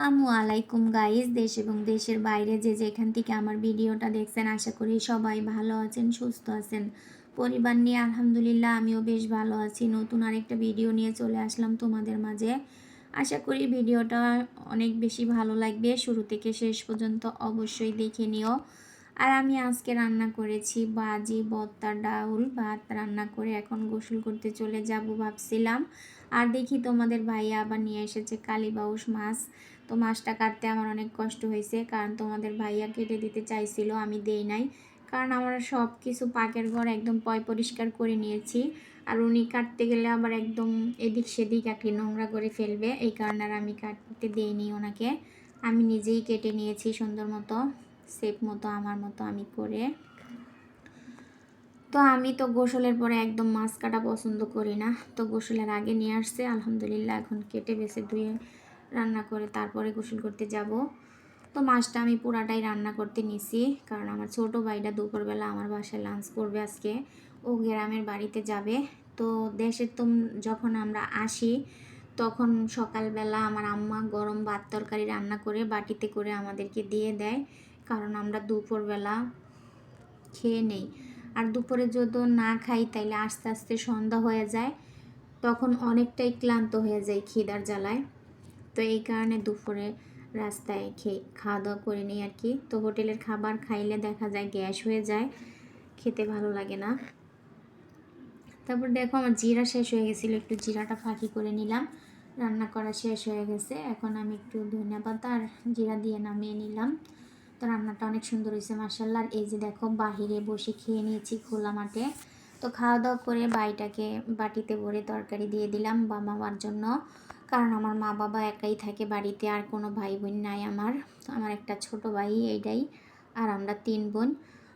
আসসালামু আলাইকুম গাইস, দেশ এবং দেশের বাইরে যে যেখান থেকে আমার ভিডিওটা দেখছেন, আশা করি সবাই ভালো আছেন, সুস্থ আছেন। পরিবার নিয়ে আলহামদুলিল্লাহ আমিও বেশ ভালো আছি। নতুন আরেকটা ভিডিও নিয়ে চলে আসলাম তোমাদের মাঝে। আশা করি ভিডিওটা অনেক বেশি ভালো লাগবে। শুরু থেকে শেষ পর্যন্ত অবশ্যই দেখে নিও। আর আমি আজকে রান্না করেছি বাজি, বত্তা, ডাউল। ভাত রান্না করে এখন গোসল করতে চলে যাব ভাবছিলাম। আর দেখি তোমাদের ভাইয়া আবার নিয়ে এসেছে কালীবাউস মাছ। তো মাছটা কাটতে আমার অনেক কষ্ট হয়েছে, কারণ তোমাদের ভাইয়া কেটে দিতে চাইছিল, আমি দেই নাই। কারণ আমরা সব কিছু পাকের ঘর একদম পয় পরিষ্কার করে নিয়েছি, আর উনি কাটতে গেলে আবার একদম এদিক সেদিক একটি নোংরা করে ফেলবে, এই কারণে আর আমি কাটতে দিইনি ওনাকে। আমি নিজেই কেটে নিয়েছি সুন্দর মতো সেপ মতো, আমার মতো আমি করে। তো আমি তো গোসলের পরে একদম মাছ কাটা পছন্দ করি না, তো গোসলের আগে নিয়ে আসছে, আলহামদুলিল্লাহ, এখন কেটে বেছে ধুয়ে রান্না করে তারপরে গোসল করতে যাব। তো মাছটা আমি পুরাটাই রান্না করতে নিছি, কারণ আমার ছোট ভাইটা দুপুরবেলা আমার বাসায় লাঞ্চ করবে আজকে। ও গ্রামের বাড়িতে যাবে। তো দেশে তো যখন আমরা আসি, তখন সকালবেলা আমার আম্মা গরম ভাত তরকারি রান্না করে বাটিতে করে আমাদেরকে দিয়ে দেয়, কারণ আমরা দুপুরবেলা খেয়ে নেই। আর দুপুরে যদি না খাই, তাইলে আস্তে আস্তে সন্ধ্যা হয়ে যায়, তখন অনেকটাই ক্লান্ত হয়ে যায় খিদার জ্বালায়। তো এই কারণে দুপুরে রাস্তায় খেয়ে খাওয়া দাওয়া করে নিই আর কি। তো হোটেলের খাবার খাইলে দেখা যায় গ্যাস হয়ে যায়, খেতে ভালো লাগে না। তারপর দেখো আমার জিরা শেষ হয়ে গেছিল, একটু জিরাটা ফাঁকি করে নিলাম। রান্না করা শেষ হয়ে গেছে, এখন আমি একটু ধনিয়া পাতা আর জিরা দিয়ে নামিয়ে নিলাম। তো রান্নাটা অনেক সুন্দর হয়েছে মার্শাল্লাহ এই যে দেখো বাহিরে বসে খেয়ে নিয়েছি খোলা মাঠে। তো খাওয়া দাওয়া করে বাড়িটাকে বাটিতে ভরে তরকারি দিয়ে দিলাম বাবা মার জন্য। কারণ আমার মা বাবা একাই থাকে বাড়িতে, আর কোনো ভাই বোন নাই আমার। আমার একটা ছোট ভাই, এইটাই। আর আমরা তিন বোন।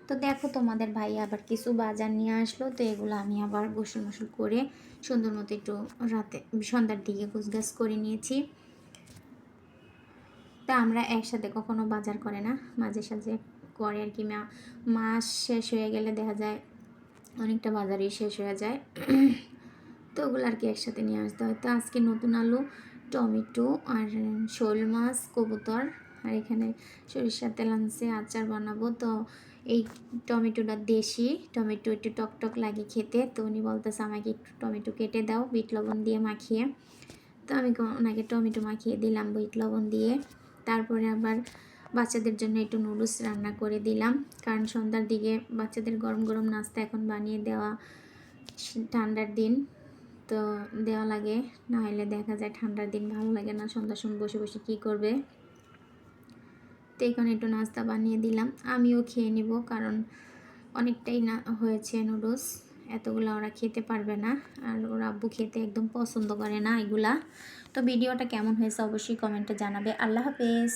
তো দেখো তোমাদের ভাই আবার কিছু বাজার নিয়ে আসলো, তো এগুলো আমি আবার গোসল মোসল করে সুন্দর মতো একটু রাতে, সন্ধ্যার দিকে গুছগাছ করে নিয়েছি। তা আমরা একসাথে কখনো বাজার করে না, মাঝে সাঝে করে আর কি। মাস শেষ হয়ে গেলে দেখা যায় অনেকটা বাজারই শেষ হয়ে যায়। তো ওগুলো আর কি একসাথে নিয়ে আসতে হয়। তো আজকে নতুন আলু, টমেটো আর শোল মাছ, কবুতর আর এখানে সরিষার তেল আনছে, আচার বানাবো। তো এই টমেটোটা দেশি, টমেটো একটু টক টক লাগে খেতে। তো উনি বলতেছে, আমাকে একটু টমেটো কেটে দাও, বিট লবণ দিয়ে মাখিয়ে। তো আমি ওনাকে টমেটো মাখিয়ে দিলাম, বিট লবণ দিয়ে। তারপরে আবার বাচ্চাদের জন্য একটু নুডলস রান্না করে দিলাম। কারণ সন্ধ্যার দিকে বাচ্চাদের গরম গরম নাস্তা এখন বানিয়ে দেওয়া ঠান্ডার দিন। তো দেওয়া লাগে না হলে দেখা যায় ঠান্ডার দিন ভালো লাগে না, সন্ধ্যার সময় বসে বসে কী করবে? তো এখানে একটু নাস্তা বানিয়ে দিলাম, আমিও খেয়ে নিব, কারণ অনেকটাই না হয়েছে নুডলস, এতগুলো ওরা খেতে পারবে না, আর ওরা আব্বু খেতে একদম পছন্দ করে না এগুলা। তো ভিডিওটা কেমন হয়েছে অবশ্যই কমেন্টে জানাবে, আল্লাহ হাফেজ।